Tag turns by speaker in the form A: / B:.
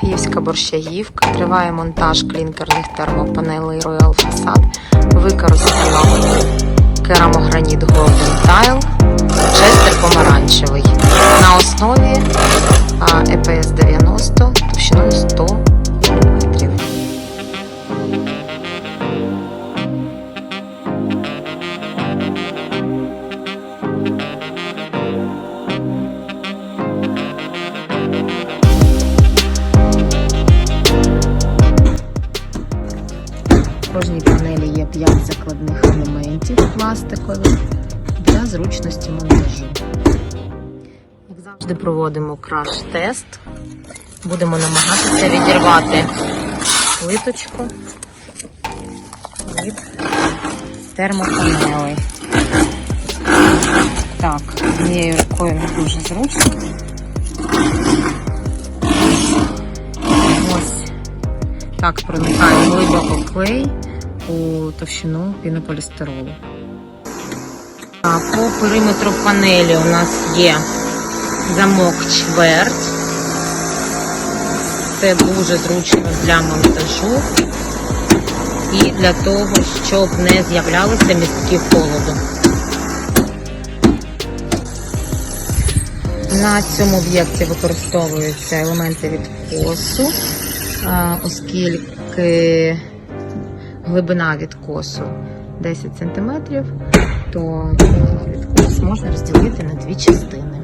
A: Київська борщагівка. Триває монтаж клінкерних термопанелей Royal Facade. Використано керамограніт Golden Tile, честер помаранчевий. В кожній панелі є 5 закладних елементів пластикових для зручності монтажу. Як завжди проводимо краш-тест. Будемо намагатися відірвати плиточку від термопанелей. Так, однією рукою дуже зручно. Ось так проникає глибоко клей у товщину пінополістиролу. А по периметру панелі у нас є замок чверть. Це дуже зручно для монтажу і для того, щоб не з'являлися містки холоду. На цьому об'єкті використовуються елементи відкосу, а, оскільки глибина відкосу 10 см, то е, відкос можна розділити на дві частини.